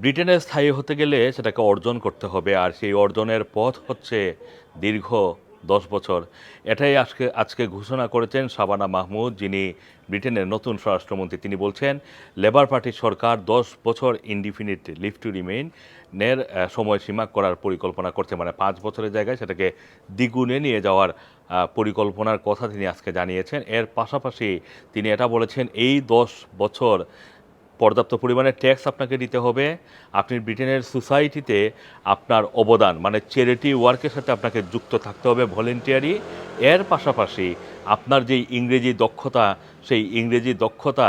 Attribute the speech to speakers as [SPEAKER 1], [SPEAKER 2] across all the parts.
[SPEAKER 1] ব্রিটেনে স্থায়ী হতে গেলে সেটাকে অর্জন করতে হবে, আর সেই অর্জনের পথ হচ্ছে দীর্ঘ দশ বছর। এটাই আজকে আজকে ঘোষণা করেছেন শাবানা মাহমুদ, যিনি ব্রিটেনের নতুন স্বরাষ্ট্রমন্ত্রী। তিনি বলছেন, লেবার পার্টির সরকার দশ বছর ইনডিফিনিট লিভ টু রিমেইন নের সময়সীমা করার পরিকল্পনা করছে। মানে পাঁচ বছরের জায়গায় সেটাকে দ্বিগুণে নিয়ে যাওয়ার পরিকল্পনার কথা তিনি আজকে জানিয়েছেন। এর পাশাপাশি তিনি এটা বলেছেন, এই দশ বছর পর্যাপ্ত পরিমাণে ট্যাক্স আপনাকে দিতে হবে। আপনি ব্রিটেনের সোসাইটিতে আপনার অবদান মানে চ্যারিটি ওয়ার্কের সাথে আপনাকে যুক্ত থাকতে হবে ভলেন্টিয়ারি। এর পাশাপাশি আপনার যেই ইংরেজি দক্ষতা, সেই ইংরেজি দক্ষতা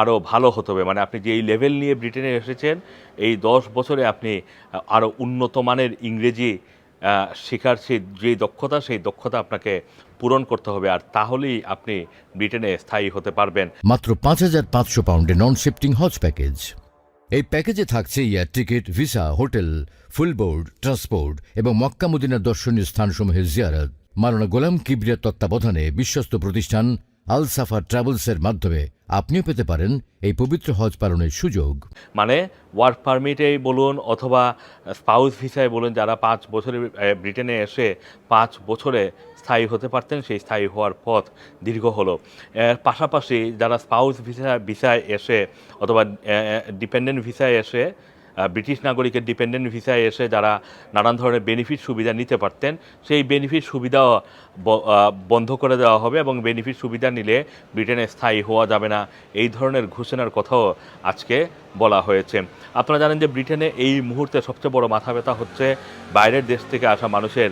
[SPEAKER 1] আরও ভালো হতে হবে। মানে আপনি যেই লেভেল নিয়ে ব্রিটেনে এসেছেন, এই দশ বছরে আপনি আরও উন্নত মানের ইংরেজি শেখার সেই যে দক্ষতা, সেই দক্ষতা আপনাকে পূরণ করতে হবে আর তাহলেই আপনি ব্রিটেনে স্থায়ী হতে পারবেন।
[SPEAKER 2] মাত্র পাঁচ হাজার পাঁচশো পাউন্ডে নন শিফটিং হজ প্যাকেজ। এই প্যাকেজে থাকছে air ticket, visa, hotel, full board, transport এবং মক্কা মদিনার দর্শনীয় স্থানসমূহের জিয়ারত। মারানা গোলাম কিবরিয়ার তত্ত্বাবধানে বিশ্বস্ত প্রতিষ্ঠান আল সাফা ট্রাভেলসের মাধ্যমে আপনিও পেতে পারেন এই পবিত্র হজ পালনের সুযোগ।
[SPEAKER 1] মানে ওয়ার্ক পারমিটেই বলুন অথবা স্পাউস ভিসায় বলুন যারা পাঁচ বছরে ব্রিটেনে এসে পাঁচ বছরে স্থায়ী হতে পারতেন, সেই স্থায়ী হওয়ার পথ দীর্ঘ হলো। এর পাশাপাশি যারা স্পাউস ভিসা, ভিসায় এসে অথবা ডিপেন্ডেন্ট ভিসায় এসে ব্রিটিশ নাগরিকের ডিপেন্ডেন্ট ভিসায় এসে যারা নানান ধরনের বেনিফিট সুবিধা নিতে পারতেন, সেই বেনিফিট সুবিধাও বন্ধ করে দেওয়া হবে এবং বেনিফিট সুবিধা নিলে ব্রিটেনে স্থায়ী হওয়া যাবে না। এই ধরনের ঘোষণার কথাও আজকে বলা হয়েছে। আপনারা জানেন যে ব্রিটেনে এই মুহূর্তে সবচেয়ে বড় মাথা ব্যথা হচ্ছে বাইরের দেশ থেকে আসা মানুষের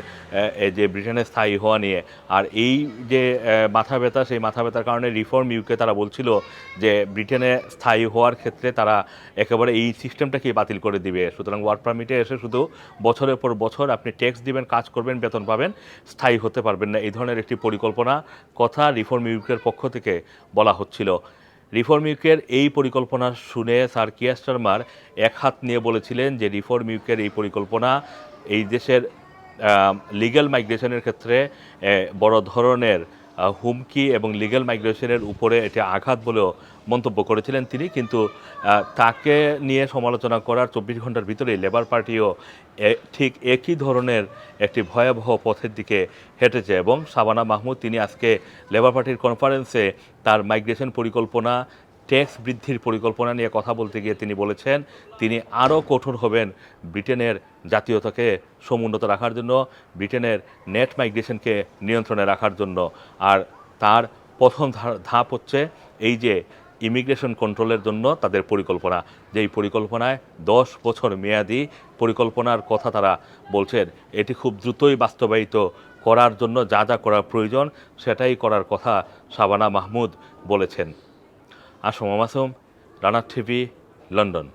[SPEAKER 1] এই যে ব্রিটেনে স্থায়ী হওয়া নিয়ে। আর এই যে মাথা ব্যথা, সেই মাথা ব্যথার কারণে রিফর্ম ইউকে তারা বলছিল যে ব্রিটেনে স্থায়ী হওয়ার ক্ষেত্রে তারা একেবারে এই সিস্টেমটাকেই বাতিল করে দিবে। সুতরাং ওয়ার্ক পারমিটে এসে শুধু বছরের পর বছর আপনি ট্যাক্স দিবেন, কাজ করবেন, বেতন পাবেন, স্থায়ী হতে পারবেন না। এই ধরনের একটি পরিকল্পনা কথা রিফর্ম ইউকের পক্ষ থেকে বলা হচ্ছিল। রিফর্ম ইউকের এই পরিকল্পনা শুনে স্যার কিয়া শর্মার এক হাত নিয়ে বলেছিলেন যে রিফর্ম ইউকের এই পরিকল্পনা এই দেশের লিগ্যাল মাইগ্রেশনের ক্ষেত্রে বড় ধরনের হুমকি এবং লিগ্যাল মাইগ্রেশনের উপরে এটি আঘাত বলেও মন্তব্য করেছিলেন তিনি। কিন্তু তাকে নিয়ে সমালোচনা করার চব্বিশ ঘণ্টার ভিতরেই লেবার পার্টিও ঠিক একই ধরনের একটি ভয়াবহ পথের দিকে হেঁটেছে এবং সাবানা মাহমুদ, তিনি আজকে লেবার পার্টির কনফারেন্সে তার মাইগ্রেশন পরিকল্পনা ট্যাক্স বৃদ্ধির পরিকল্পনা নিয়ে কথা বলতে গিয়ে তিনি বলেছেন, তিনি আরও কঠোর হবেন ব্রিটেনের জাতীয়তাকে সমুন্নত রাখার জন্য, ব্রিটেনের নেট মাইগ্রেশনকে নিয়ন্ত্রণে রাখার জন্য। আর তার প্রথম ধাপ হচ্ছে এই যে ইমিগ্রেশন কন্ট্রোলের জন্য তাদের পরিকল্পনা। যেই পরিকল্পনায় দশ বছর মেয়াদি পরিকল্পনার কথা তারা বলছেন, এটি খুব দ্রুতই বাস্তবায়িত করার জন্য যা যা করা প্রয়োজন সেটাই করার কথা শাবানা মাহমুদ বলেছেন। আসম আসম রানার টিভি লন্ডন।